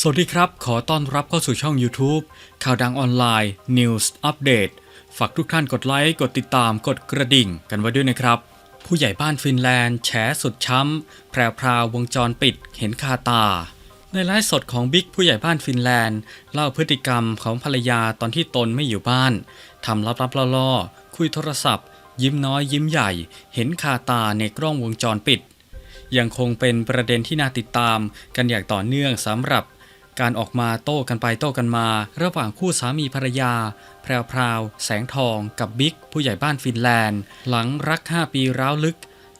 สวัสดีครับ ขอต้อนรับเข้าสู่ช่อง YouTube ข่าวดังออนไลน์ News Update ฝากทุกท่านกดไลค์ กดติดตาม กดกระดิ่งกันไว้ด้วยนะครับ ผู้ใหญ่บ้านฟินแลนด์แฉสุดช้ำ แพรวพราววงจรปิดเห็นคาตา ในไลฟ์สดของบิ๊กผู้ใหญ่บ้านฟินแลนด์ เล่าพฤติกรรมของภรรยาตอนที่ตนไม่อยู่บ้าน ทำลับๆล่อๆคุยโทรศัพท์ ยิ้มน้อยยิ้มใหญ่ เห็นคาตาในกล้องวงจรปิดยังคงเป็นประเด็นที่น่าติดตามกันอย่างต่อเนื่องสำหรับ การออกมาโต้กันไปโต้กันมา ระหว่างคู่สามีภรรยา แพรวพราว แสงทอง กับบิ๊ก ผู้ใหญ่บ้านฟินแลนด์ หลังรัก 5 ปีร้าวลึก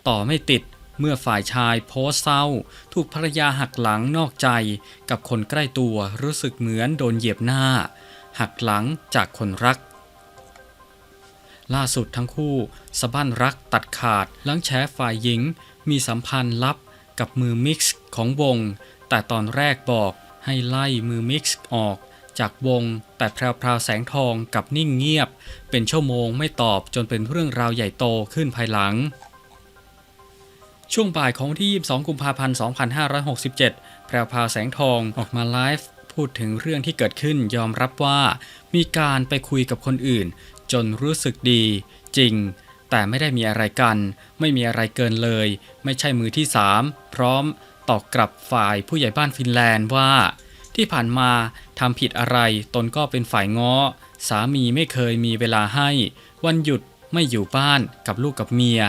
ต่อไม่ติด เมื่อฝ่ายชายโพสเศร้า ถูกภรรยาหักหลังนอกใจ กับคนใกล้ตัวรู้สึกเหมือนโดนเหยียบหน้า หักหลังจากคนรักล่าสุดทั้งคู่สะบั้นรักตัดขาด หลังแฉฝ่ายหญิง มีสัมพันธ์ลับกับมือมิกซ์ของวง แต่ตอนแรกบอก ให้ไล่มือมิกซ์ออกจากวง แต่แพรวพาวแสงทองกับนิ่งเงียบ เป็นชั่วโมงไม่ตอบจนเป็นเรื่องราวใหญ่โตขึ้นภายหลัง ช่วงบ่ายของวันที่ 22 กุมภาพันธ์ 2567 แพรวพาวแสงทองออกมาไลฟ์พูดถึงเรื่องที่เกิดขึ้นยอมรับว่า มีการไปคุยกับคนอื่น จนรู้สึกดี จริง แต่ไม่ได้มีอะไรกัน ไม่มีอะไรเกินเลย ไม่ใช่มือที่สามพร้อม ตอบกลับฝ่ายผู้ใหญ่บ้านฟินแลนด์ว่า ที่ผ่านมาทำผิดอะไรตนก็เป็นฝ่ายง้อ สามีไม่เคยมีเวลาให้ วันหยุดไม่อยู่บ้านกับลูกกับเมีย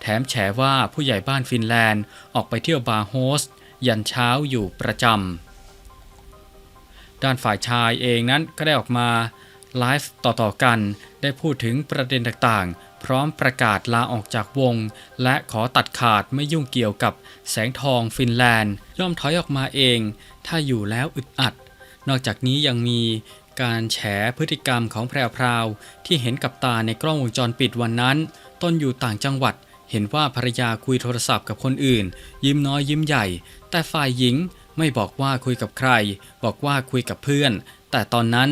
แถมแฉว่าผู้ใหญ่บ้านฟินแลนด์ออกไปเที่ยวบาร์โฮสยันเช้าอยู่ประจำด้านฝ่ายชายเองนั้นก็ได้ออกมาไลฟ์ต่อๆกันได้พูดถึงประเด็นต่างๆ พร้อมประกาศลาออกจากวง และขอตัดขาดไม่ยุ่งเกี่ยวกับแสงทองฟินแลนด์ ย่อมถอยออกมาเอง ถ้าอยู่แล้วอึดอัด นอกจากนี้ยังมีการแฉพฤติกรรมของแพรวพราวที่เห็นกับตาในกล้องวงจรปิดวันนั้นตนอยู่ต่างจังหวัดเห็นว่าภรรยาคุยโทรศัพท์กับคนอื่น ยิ้มน้อยยิ้มใหญ่ แต่ฝ่ายหญิงไม่บอกว่าคุยกับใคร บอกว่าคุยกับเพื่อน แต่ตอนนั้น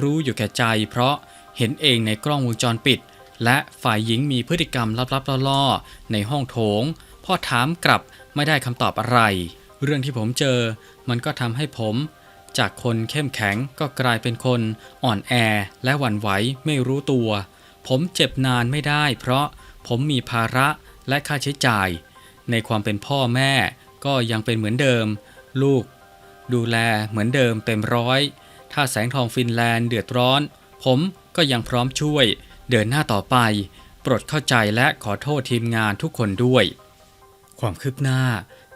รู้อยู่แก่ใจเพราะเห็นเองในกล้องวงจรปิด และฝ่ายหญิงมีพฤติกรรมลับๆล่อๆในห้องโถง พ่อถามกลับไม่ได้คำตอบอะไร เรื่องที่ผมเจอ มันก็ทำให้ผม จากคนเข้มแข็งก็กลายเป็นคนอ่อนแอและหวั่นไหวไม่รู้ตัว ผมเจ็บนานไม่ได้ เพราะผมมีภาระและค่าใช้จ่าย ในความเป็นพ่อแม่ก็ยังเป็นเหมือนเดิม ลูก ดูแลเหมือนเดิมเต็มร้อย ถ้าแสงทองฟินแลนด์เดือดร้อน ผมก็ยังพร้อมช่วย เดินหน้าต่อไปโปรดเข้าใจและขอโทษทีมงานทุกคนด้วย ความคืบหน้า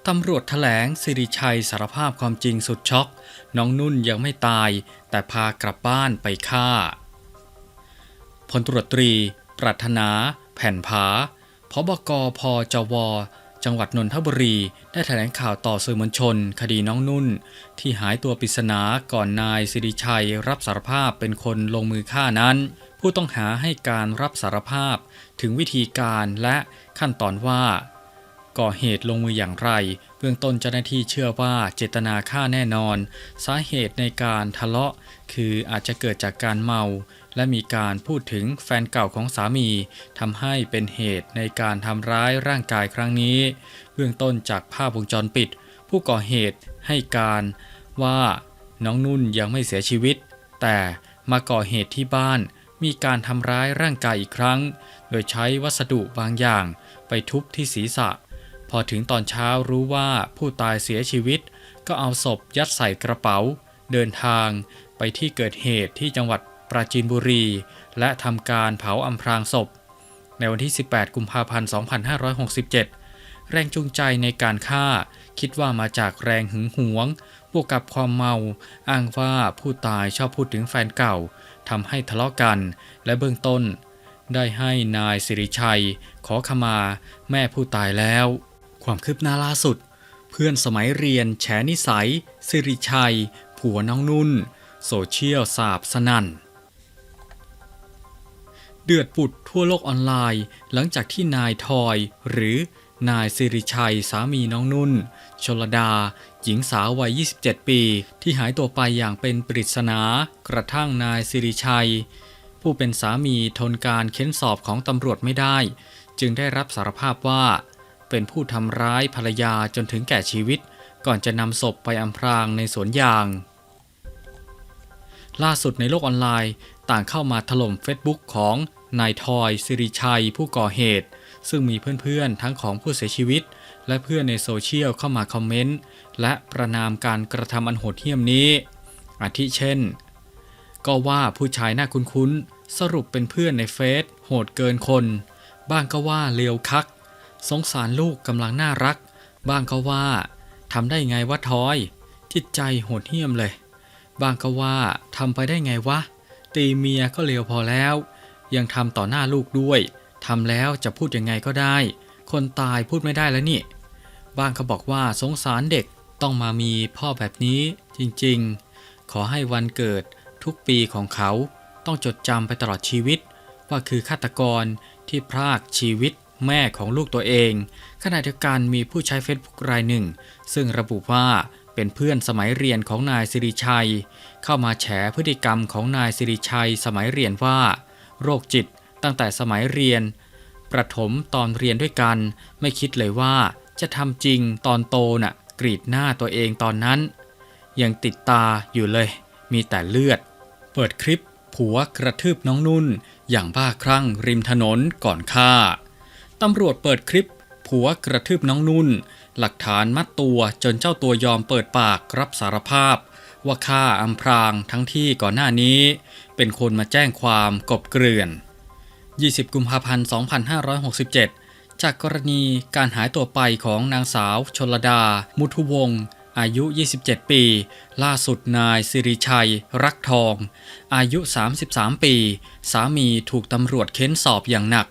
ตำรวจแถลงสิริชัยสารภาพความจริงสุดช็อก น้องนุ่นยังไม่ตาย แต่พากลับบ้านไปฆ่าพลตรวจตรี ปรัถนา แผ่นผาพบกพจว จังหวัดนนทบุรี ได้แถลงข่าวต่อสื่อมวลชน คดีน้องนุ่น ที่หายตัวปริศนาก่อนนายสิริชัยรับสารภาพเป็นคนลงมือฆ่านั้น ผู้ต้องหาให้การรับสารภาพถึงวิธีการและขั้นตอนว่า ก่อเหตุลงมืออย่างไร เบื้องต้นเจ้าหน้าที่เชื่อว่าเจตนาฆ่าแน่นอน สาเหตุในการทะเลาะ คืออาจจะเกิดจากการเมา และมีการพูดถึงแฟนเก่าของสามีทำให้เป็นเหตุในการทำร้ายร่างกายครั้งนี้ เบื้องต้นจากภาพวงจรปิด ผู้ก่อเหตุให้การว่าน้องนุ่นยังไม่เสียชีวิต แต่มาก่อเหตุที่บ้าน มีการทำร้ายร่างกายอีกครั้ง โดยใช้วัสดุบางอย่างไปทุบที่ศีรษะ พอถึงตอนเช้ารู้ว่าผู้ตายเสียชีวิต ก็เอาศพยัดใส่กระเป๋า เดินทางไปที่เกิดเหตุที่จังหวัดปราจีนบุรี และทำการเผาอำพรางศพ ในวันที่ 18 กุมภาพันธ์ 2567 แรงจูงใจในการฆ่า คิดว่ามาจากแรงหึงหวง บวกกับความเมา อ้างว่าผู้ตายชอบพูดถึงแฟนเก่า ทำให้ทะเลาะกัน และเบื้องต้น ได้ให้นายสิริชัย ขอขมาแม่ผู้ตายแล้ว ความคืบหน้าล่าสุด เพื่อนสมัยเรียนแฉนิสัย สิริชัย ผัวน้องนุ่น โซเชียลสาบสนั่นเดือดปุดทั่วโลกออนไลน์ หลังจากที่นายทอยหรือ นายสิริชัยสามีน้องนุ่น ชลดา หญิงสาววัย 27 ปี ที่หายตัวไปอย่างเป็นปริศนา กระทั่งนายสิริชัย ผู้เป็นสามีทนการเค้นสอบของตำรวจไม่ได้ จึงได้รับสารภาพว่า เป็นผู้ทำร้ายภรรยาจนถึงแก่ชีวิต ก่อนจะนำศพไปอำพรางในสวนยาง ล่าสุดในโลกออนไลน์ต่างเข้ามาถล่ม Facebook ของนายทอยสิริชัยผู้ก่อเหตุ ซึ่งมีเพื่อนๆ ทั้งของผู้เสียชีวิต และเพื่อนในโซเชียลเข้ามาคอมเมนต์ และประนามการกระทำอันโหดเหี้ยมนี้ อาทิเช่น ก็ว่าผู้ชายหน้าคุ้นๆ สรุปเป็นเพื่อนในเฟซโหดเกินคน บ้างก็ว่าเลวคัก สงสารลูกกำลังน่ารัก บ้างก็ว่าทำได้ไงวะทอย จิตใจโหดเหี้ยมเลยบางก็ว่าทำไปได้ไงวะตีเมียก็เลวพอแล้ว ยังทำต่อหน้าลูกด้วย ทำแล้วจะพูดยังไงก็ได้ คนตายพูดไม่ได้แล้วนี่ บ้างก็บอกว่าสงสารเด็กต้องมามีพ่อแบบนี้จริงๆ ขอให้วันเกิดทุกปีของเขาต้องจดจำไปตลอดชีวิต ว่าคือฆาตกรที่พรากชีวิตแม่ของลูกตัวเอง ขณะเดียวกันมีผู้ใช้เฟซบุ๊กรายหนึ่ง ซึ่งระบุว่าเป็นเพื่อนสมัยเรียนของนายสิริชัย เข้ามาแฉพฤติกรรมของนายสิริชัยสมัยเรียนว่า โรคจิต ตั้งแต่สมัยเรียน ประถมตอนเรียนด้วยกัน ไม่คิดเลยว่าจะทำจริงตอนโตน่ะ กรีดหน้าตัวเองตอนนั้น ยังติดตาอยู่เลย มีแต่เลือด เปิดคลิป ผัวกระทืบน้องนุ่น อย่างบ้าคลั่งริมถนนก่อนฆ่าตำรวจเปิดคลิป ผัวกระทืบน้องนุ่น หลักฐานมัดตัวจนเจ้าตัวยอมเปิดปากรับสารภาพ ว่าฆ่าอำพรางทั้งที่ก่อนหน้านี้ เป็นคนมาแจ้งความกบเกลื่อน 20 กุมภาพันธ์ 2567 จากกรณีการหายตัวไปของนางสาว ชลดา มุทุวงศ์อายุ 27 ปี ล่าสุดนายสิริชัย รักทอง อายุ 33 ปี สามีถูกตำรวจเค้นสอบอย่างหนัก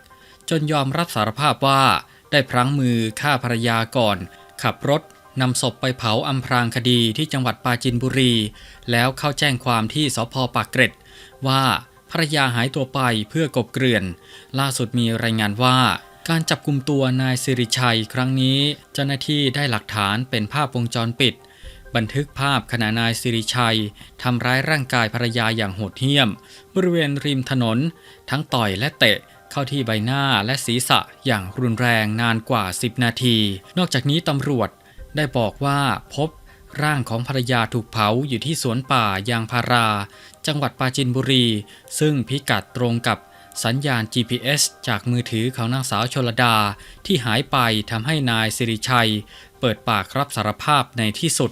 จนยอมรับสารภาพว่าได้พลั้งมือฆ่าภรรยาก่อน ขับรถนำศพไปเผาอำพรางคดีที่จังหวัดปราจินบุรี แล้วเข้าแจ้งความที่สพปากเกร็ดว่า ภรรยาหายตัวไปเพื่อกบเกลื่อน ล่าสุดมีรายงานว่า การจับกลุ่มตัวนายสิริชัยครั้งนี้ เจ้าหน้าที่ได้หลักฐานเป็นภาพวงจรปิด บันทึกภาพขณะนายสิริชัยทำร้ายร่างกายภรรยาอย่างโหดเหี้ยม บริเวณริมถนน ทั้งต่อยและเตะเข้าที่ใบหน้าและศีรษะอย่างรุนแรงนานกว่า 10 นาที นอกจากนี้ตำรวจได้บอกว่าพบ ร่างของภรรยาถูกเผาอยู่ที่สวนป่ายางพารา จังหวัดปราจินบุรี ซึ่งพิกัดตรงกับสัญญาณ GPS จากมือถือของนางสาวชลดาที่หายไปทำให้นายสิริชัย เปิดปากรับสารภาพในที่สุด